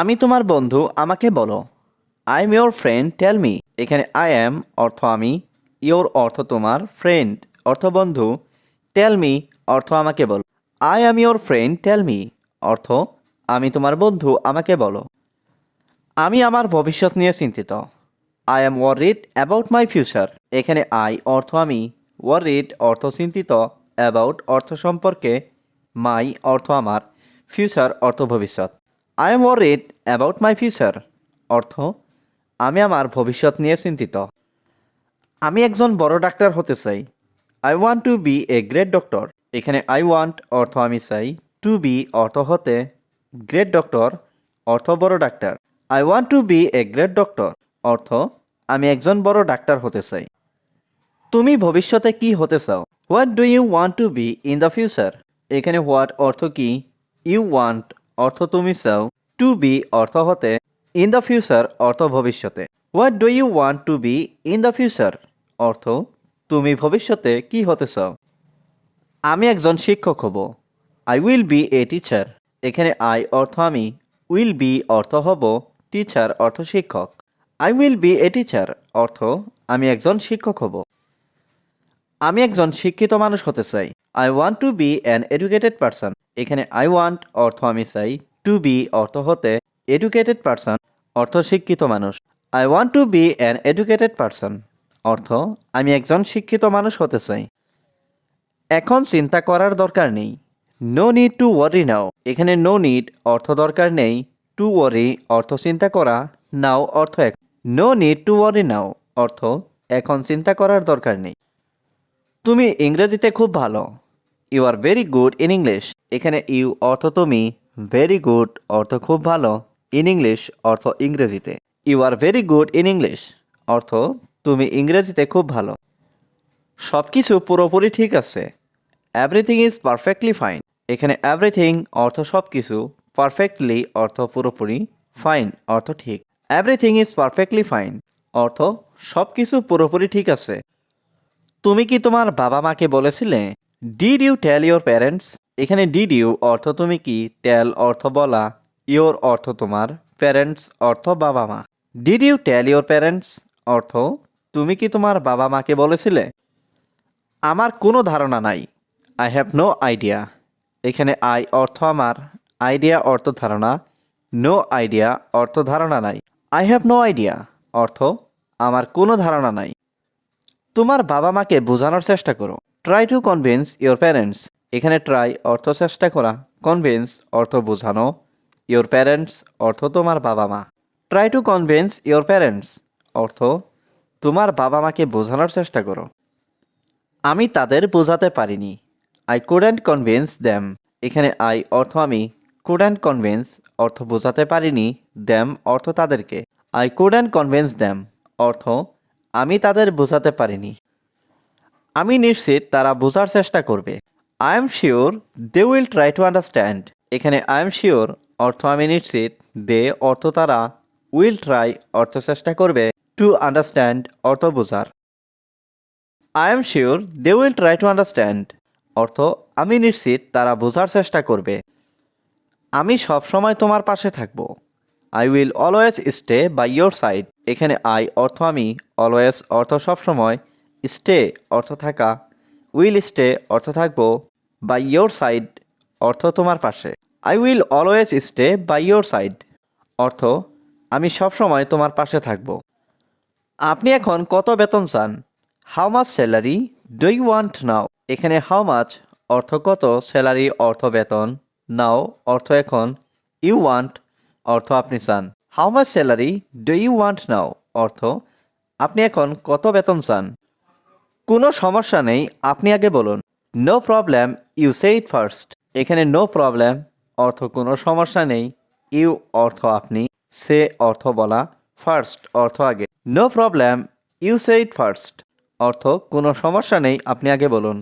আমি তোমার বন্ধু, আমাকে বলো। I am your friend tell me এখানে আই অ্যাম অর্থ আমি ইয়োর অর্থ তোমার ফ্রেন্ড অর্থ বন্ধু। টেল মি অর্থ আমাকে বলো। I am your friend tell me অর্থ, আমি তোমার বন্ধু, আমাকে বলো। আমি আমার ভবিষ্যৎ নিয়ে চিন্তিত। I am worried about my future এখানে আই অর্থ আমি ওয়ারিড অর্থ চিন্তিত অ্যাবাউট অর্থ সম্পর্কে মাই অর্থ আমার ফিউচার অর্থ ভবিষ্যৎ। I am worried about my future অর্থ, আমি আমার ভবিষ্যৎ নিয়ে চিন্তিত। আমি একজন বড় ডাক্তার হতে চাই। I want to be a great doctor এখানে আই ওয়ান্ট অর্থ আমি চাই। টু বি অর্থ হতে গ্রেট ডক্টর অর্থ বড় doctor. I want to be a great doctor অর্থ, আমি একজন বড় ডাক্তার হতে চাই। তুমি ভবিষ্যতে কি হতে চাও? What do you want to be in the future এখানে হোয়াট অর্থ কি? ইউ ওয়ান্ট অর্থ তুমি চাও টু বি অর্থ হতে ইন দ্য ফিউচার অর্থ ভবিষ্যতে। What do you want to be in the future অর্থ, তুমি ভবিষ্যতে কি হতে চাও? আমি একজন শিক্ষক হব। I will be a teacher এখানে আই অর্থ আমি। উইল বি অর্থ হব টিচার অর্থ শিক্ষক। I will be a teacher অর্থ, আমি একজন শিক্ষক হব। আমি একজন শিক্ষিত মানুষ হতে চাই। I want to be an educated person এখানে আই ওয়ান্ট অর্থ আমি চাই টু বি অর্থ হতে এডুকেটেড পারসন অর্থ শিক্ষিত মানুষ। I want to be an educated person অর্থ আমি একজন শিক্ষিত মানুষ হতে চাই। এখন চিন্তা করার দরকার নেই। No need to worry now এখানে নো নিড অর্থ দরকার নেই। টু ওয়ারি অর্থ চিন্তা করা নাও অর্থ এক। No need to worry now অর্থ এখন চিন্তা করার দরকার নেই। তুমি ইংরেজিতে খুব ভালো। You are very good in English এখানে ইউ অর্থ তুমি ভেরি গুড অর্থ খুব ভালো ইন ইংলিশ অর্থ ইংরেজিতে you are very good in English অর্থ তুমি ইংরেজিতে খুব ভালো সব কিছু পুরোপুরি ঠিক আছে। এভরিথিং ইজ পারফেক্টলি ফাইন এখানে এভরিথিং অর্থ সব কিছু পারফেক্টলি অর্থ পুরোপুরি ফাইন অর্থ ঠিক। এভরিথিং ইজ পারফেক্টলি ফাইন অর্থ সব কিছু পুরোপুরি ঠিক আছে। তুমি কি তোমার বাবা মাকে বলেছিলে? Did you tell your parents এখানে ডিড ইউ অর্থ তুমি কি? টেল অর্থ বলা। ইওর অর্থ তোমার। প্যারেন্টস অর্থ বাবা মা। Did you tell your parents অর্থ, তুমি কি তোমার বাবা মাকে বলেছিলে? আমার কোনো ধারণা নাই। আই হ্যাভ নো আইডিয়া এখানে আই অর্থ আমার। আইডিয়া অর্থ ধারণা। নো আইডিয়া অর্থ ধারণা নাই। আই হ্যাভ নো আইডিয়া অর্থ, আমার কোনো ধারণা নাই। তোমার বাবা মাকে বোঝানোর চেষ্টা করো। Try to convince your parents এখানে ট্রাই অর্থ চেষ্টা করা। কনভিন্স অর্থ বোঝানো। ইওর প্যারেন্টস অর্থ তোমার বাবা মা try to convince your parents অর্থ তোমার বাবা মাকে বোঝানোর চেষ্টা করো। আমি তাদের বোঝাতে পারিনি। আই কুডেন্ট কনভিন্স দ্যাম এখানে আই অর্থ আমি কুডেন্ট কনভিন্স অর্থ বোঝাতে পারিনি। দ্যাম অর্থ তাদেরকে। আই কুডেন্ট কনভিন্স দ্যাম অর্থ আমি তাদের বোঝাতে পারিনি। আমি নিশ্চিত তারা বোঝার চেষ্টা করবে। I am sure they will try to understand এখানে আই এম শিওর অর্থ আমি নিশ্চিত দে অর্থ তারা উইল ট্রাই অর্থ চেষ্টা করবে টু আন্ডারস্ট্যান্ড অর্থ বোঝার। I am sure they will try to understand অর্থ আমি নিশ্চিত তারা বোঝার চেষ্টা করবে। আমি সব সময় তোমার পাশে থাকব। I will always stay by your side এখানে আই অর্থ আমি অলওয়েজ অর্থ সবসময় স্টে অর্থ থাকা উইল স্টে অর্থ থাকব বাই ইয়োর সাইড অর্থ তোমার পাশে। I will always stay by your side অর্থ আমি সবসময় তোমার পাশে থাকব। আপনি এখন কত বেতন চান? How much salary do you want now এখানে হাউ মাচ অর্থ কত? স্যালারি অর্থ বেতন। নাও অর্থ এখন ইউ ওয়ান্ট অর্থ আপনি চান। How much salary do you want now অর্থ আপনি এখন কত বেতন চান? কোনো সমস্যা নেই, আপনি আগে বলুন। No problem you say it first এখানে নো প্রবলেম অর্থ কোনো সমস্যা নেই। ইউ অর্থ আপনি। সে অর্থ বলা। ফার্স্ট অর্থ আগে। No problem you say it first অর্থ কোনো সমস্যা নেই, আপনি আগে বলুন।